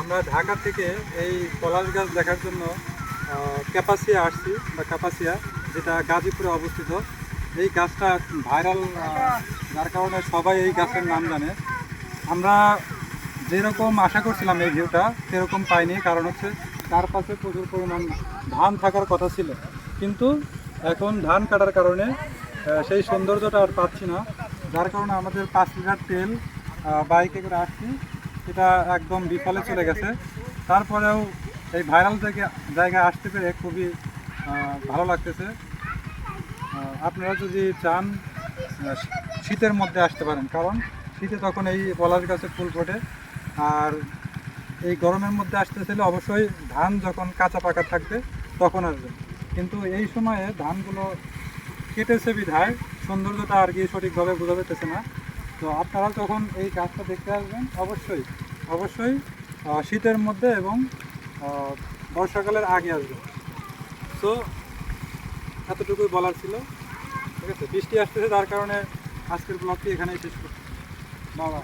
আমরা ঢাকা থেকে এই পলাশ গাছ দেখার জন্য ক্যাপাসিয়া আসছি, বা ক্যাপাসিয়া যেটা গাজীপুরে অবস্থিত। এই গাছটা ভাইরাল যার কারণে সবাই এই গাছের নাম জানে। আমরা যেরকম আশা করছিলাম এই ভিউটা, সেরকম পাইনি, কারণ হচ্ছে চারপাশে প্রচুর পরিমাণ ধান থাকার কথা ছিল। কিন্তু এখন ধান কাটার কারণে সেই সৌন্দর্যটা আর পাচ্ছি না। যার কারণে আমাদের পাঁচ লিটার তেল বাইকে করে আসছি। সেটা একদম বিফলে চলে গেছে। তারপরেও এই ভাইরাল থেকে জায়গায় আসতে পেরে খুবই ভালো লাগতেছে। আপনারা যদি চান শীতের মধ্যে আসতে পারেন। কারণ শীতে তখন এই পলাশ গাছে ফুল ফোটে। আর এই গরমের মধ্যে আসতে চাইলে অবশ্যই ধান যখন কাঁচা পাকা থাকবে, তখন আসবে কিন্তু এই সময়ে ধানগুলো কেটেছে বিধায় সৌন্দর্যটা আর কি সঠিকভাবে বোঝা যেতেছে না। তো আপনারা যখন এই গাছটা দেখতে আসবেন। অবশ্যই অবশ্যই শীতের মধ্যে এবং বর্ষাকালের আগে আসবেন। তো এতটুকুই বলার ছিল। ঠিক আছে? বৃষ্টি আসতেছে, তার কারণে আজকের ব্লগটি এখানেই শেষ করছি। বাবা